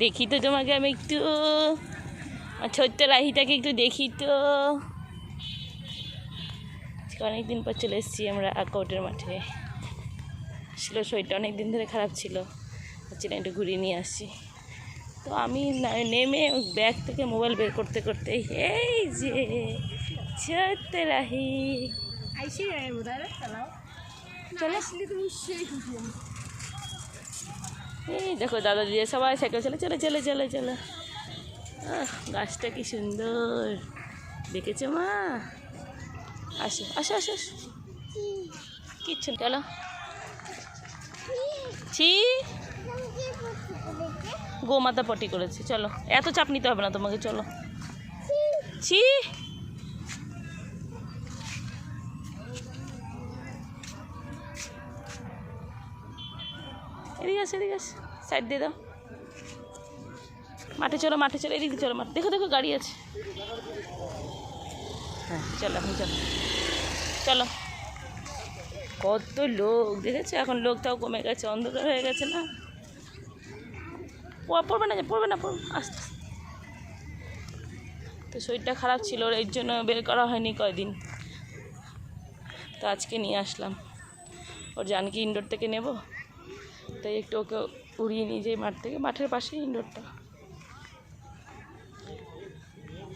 দেখি তো তোমাকে আমি একটু ছোট্ট রাহিটাকে একটু দেখি তো। অনেকদিন পর চলে এসেছি আমরা আকাউটের মাঠে। আসলে শরীরটা অনেক দিন ধরে খারাপ ছিল। ভাবছিলাম একটু ঘুরিয়ে নিয়ে আসছি তো আমি নেমে ব্যাগ থেকে মোবাইল বের করতে করতে এই যে ছোট্ট রাহি। চলে। আসলে তুমি সেই খুশি। এই দেখো দাদা দিয়ে সবাই সাইকেল চলে চলে চলে চলে। চলে গাছটা কি সুন্দর। দেখেছ মা? আসো আসো আসো আসো। কিচ্ছু চলো। ছি। গোমাতা পটি করেছে, চলো। এত চাপ নিতে হবে না তোমাকে, চলো। ছি। এদিকে আসো এদিকে আসো। সাইড দিয়ে দাও। মাঠে চলো মাঠে চলো এদিকে চলো মাঠে। দেখো দেখো গাড়ি আছে। হ্যাঁ। চলো এখন চলো। চলো। কত লোক দেখেছ? এখন লোক তাও কমে গেছে অন্ধকার হয়ে গেছে না? পড়বে না যে পড়বে না পড়বে আস্তে। তো শরীরটা খারাপ ছিল এর জন্য বের করা হয়নি কয়দিন। তো আজকে নিয়ে আসলাম। ওর জানকি ইনডোর থেকে নেব? তাই একটু ওকে উড়িয়ে নিয়ে যাই মাঠ থেকে। মাঠের পাশেই ইনডোরটা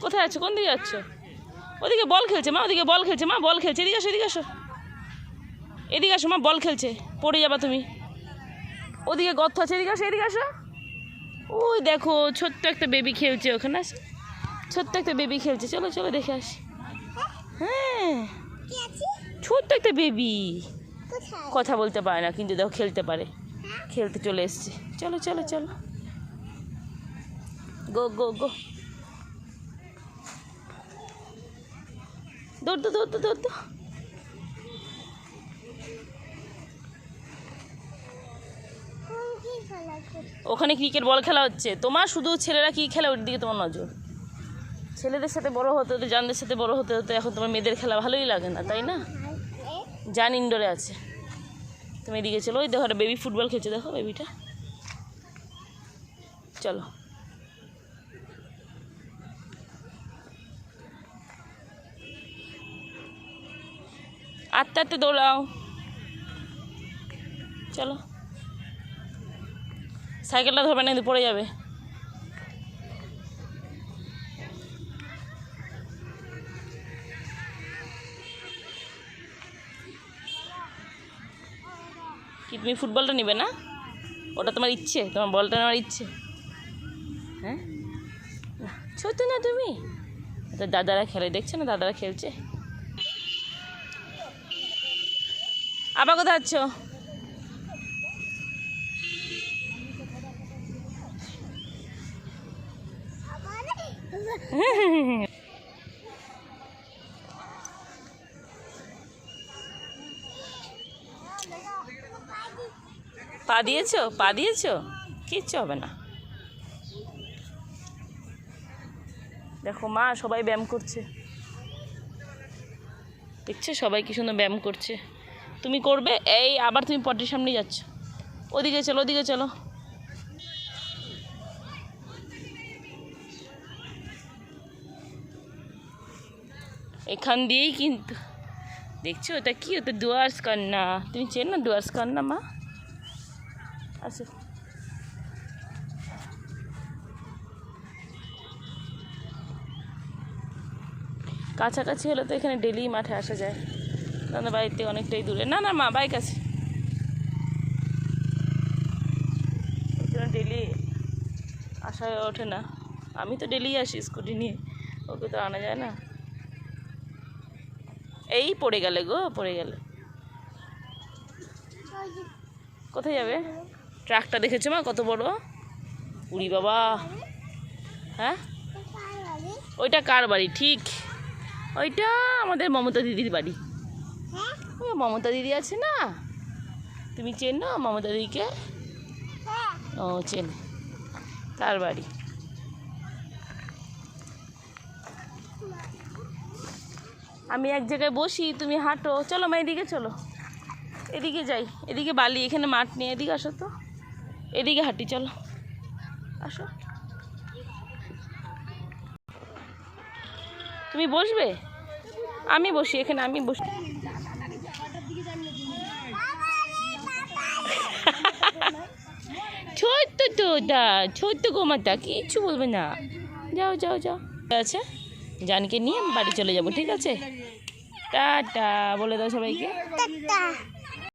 কোথায় আছো? কোন দিকে যাচ্ছ? ওদিকে বল খেলছে মা ওদিকে বল খেলছে মা বল খেলছে। এদিকে আসো এদিকে আসো। এদিকে আসো মা বল খেলছে। পড়ে যাবা তুমি। ওদিকে গর্ত আছে এদিকে আসো এদিকে আসো। ওই দেখো ছোট্ট একটা বেবি খেলছে ওখানে। আসো ছোট্ট একটা বেবি খেলছে। চলো চলো দেখে আসি। হ্যাঁ। ছোট্ট একটা বেবি কথা বলতে পারে না কিন্তু দেখো খেলতে পারে। খেলতে চলে এসছে। চলো চলো চলো। গো গো গো। দৌড় দো দৌড় দো দৌড় দো ওখানে ক্রিকেট বল খেলা হচ্ছে। তোমার শুধু ছেলেরা কি খেলে ওর দিকে তোমার নজর? ছেলেদের সাথে বড় হতে হতে, জানদের সাথে বড় হতে হতে এখন তোমার মেয়েদের খেলা ভালোই লাগে না, তাই না? জান ইনডোরে আছে। তুমি এদিকে চলো। ওই দেখো একটা বেবি ফুটবল খেলছে, দেখো বেবিটা চলো। আটটা আটটা দৌড়াও। চলো। সাইকেলটা ধরবে না, কিন্তু পড়ে যাবে। কি তুমি ফুটবলটা নেবে না? ওটা তোমার ইচ্ছে তোমার বলটা নেওয়ার ইচ্ছে। হ্যাঁ? ছোট না তুমি। দাদারা খেলে দেখছ না দাদারা খেলছে? আবার কোথায় যাচ্ছ? পা দিয়েছ? পা দিয়েছ? কিচ্ছু হবে না। দেখো, মা সবাই ব্যায়াম করছে। দেখছ সবাই কি সুন্দর ব্যায়াম করছে। তুমি করবে? এই, আবার তুমি পটের সামনে যাচ্ছ। ওদিকে চলো ওদিকে চলো। এখান দিয়েই কিন্তু। দেখছ ওটা কি? ওটা ডুয়ার্স কান্না তুমি চেন না ডুয়ার্স কান্না মা? আসো কাছাকাছি হলে তো এখানে ডেলি মাঠে আসা যায়। না বাড়িতে অনেকটাই দূরে। না না, মা, বাইক আছে। ডেলি আসা হয়ে ওঠে না। আমি তো ডেলি আসি স্কুটি নিয়ে। ওকে তো আনা যায় না। এই পড়ে গেলে গো, পড়ে গেলে। কোথায় যাবে? ট্রাকটা দেখেছ মা? কত বড়? উড়ি বাবা। হ্যাঁ? ওইটা কার বাড়ি? ঠিক। ওইটা আমাদের মমতা দিদির বাড়ি। মমতা দিদি আছে না? তুমি চেনো মমতা দিদিকে? ও, চেন। তার বাড়ি। আমি এক জায়গায় বসি, তুমি হাঁটো। চলো মা, এদিকে চলো। এদিকে যাই। এদিকে বালি, এখানে মাঠ নিয়ে এদিকে আসো তো। এদিকে হাঁটি চলো। আসো। তুমি বসবে? আমি বসি এখানে আমি বসি। ছোট্ট তোটা ছোট্ট গোমাতা কিচ্ছু বলবে না। যাও যাও যাও। আছে? জানকে নিয়ে বাড়ি চলে যাব ঠিক আছে? টাটা বলে দাও সবাইকে। টাটা।